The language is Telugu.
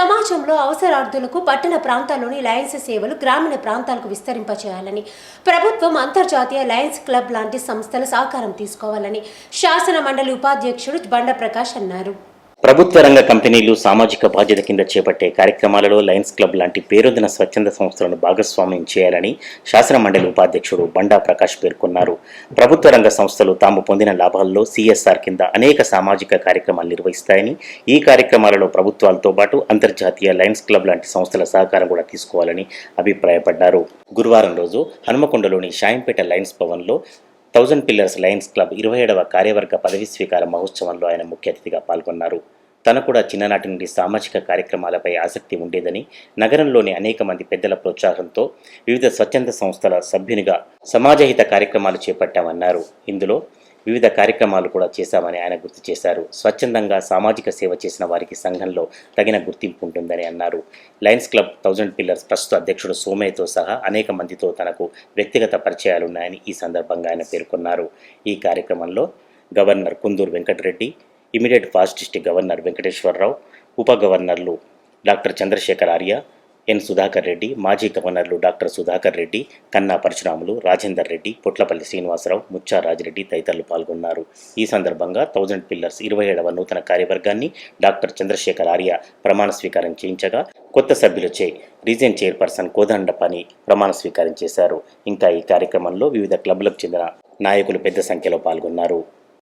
సమాజంలో అవసరార్థులకు పట్టణ ప్రాంతాల్లోని లయన్స్ సేవలు గ్రామీణ ప్రాంతాలకు విస్తరింపచేయాలని ప్రభుత్వం అంతర్జాతీయ లయన్స్ క్లబ్ లాంటి సంస్థల సహకారం తీసుకోవాలని శాసన మండలి ఉపాధ్యక్షుడు బండ ప్రకాష్ అన్నారు. ప్రభుత్వ రంగ కంపెనీలు సామాజిక బాధ్యత కింద చేపట్టే కార్యక్రమాలలో లయన్స్ క్లబ్ లాంటి పేరొందిన స్వచ్ఛంద సంస్థలను భాగస్వామ్యం చేయాలని శాసన మండలి ఉపాధ్యక్షుడు బండా ప్రకాష్ పేర్కొన్నారు. ప్రభుత్వ రంగ సంస్థలు తాము పొందిన లాభాల్లో సిఎస్ఆర్ కింద అనేక సామాజిక కార్యక్రమాలు నిర్వహిస్తాయని ఈ కార్యక్రమాలలో ప్రభుత్వాలతో పాటు అంతర్జాతీయ లయన్స్ క్లబ్ లాంటి సంస్థల సహకారం కూడా తీసుకోవాలని అభిప్రాయపడ్డారు. గురువారం రోజు హనుమకొండలోని షాయంపేట లయన్స్ భవన్లో థౌజండ్ పిల్లర్స్ లయన్స్ క్లబ్ ఇరవై ఏడవ కార్యవర్గ పదవి స్వీకార మహోత్సవంలో ఆయన ముఖ్య అతిథిగా పాల్గొన్నారు. తన కూడా చిన్ననాటి నుండి సామాజిక కార్యక్రమాలపై ఆసక్తి ఉండేదని నగరంలోని అనేక మంది పెద్దల ప్రోత్సాహంతో వివిధ స్వచ్ఛంద సంస్థల సభ్యునిగా సమాజహిత కార్యక్రమాలు చేపట్టామన్నారు. ఇందులో వివిధ కార్యక్రమాలు కూడా చేశామని ఆయన గుర్తు చేశారు. స్వచ్ఛందంగా సామాజిక సేవ చేసిన వారికి సంఘంలో తగిన గుర్తింపు ఉంటుందని అన్నారు. లయన్స్ క్లబ్ థౌజండ్ పిల్లర్స్ ప్రస్తుత అధ్యక్షుడు సోమయ్యతో సహా అనేక మందితో తనకు వ్యక్తిగత పరిచయాలున్నాయని ఈ సందర్భంగా ఆయన పేర్కొన్నారు. ఈ కార్యక్రమంలో governor Kunduru Venkatareddy immediate past district governor Venkateswararao ఉప గవర్నర్లు డాక్టర్ చంద్రశేఖర్ ఆర్య ఎన్ సుధాకర్ రెడ్డి మాజీ గవర్నర్లు డాక్టర్ సుధాకర్ రెడ్డి కన్నా పరశురాములు రాజేందర్ రెడ్డి పొట్లపల్లి శ్రీనివాసరావు ముచ్చా రాజిరెడ్డి తదితరులు పాల్గొన్నారు. ఈ సందర్భంగా థౌజండ్ పిల్లర్స్ ఇరవై ఏడవ నూతన కార్యవర్గాన్ని డాక్టర్ చంద్రశేఖర్ ఆర్య ప్రమాణ స్వీకారం చేయించగా కొత్త సభ్యులచే రీజన్ చైర్పర్సన్ కోదండపని ప్రమాణ స్వీకారం చేశారు. ఇంకా ఈ కార్యక్రమంలో వివిధ క్లబ్లకు చెందిన నాయకులు పెద్ద సంఖ్యలో పాల్గొన్నారు.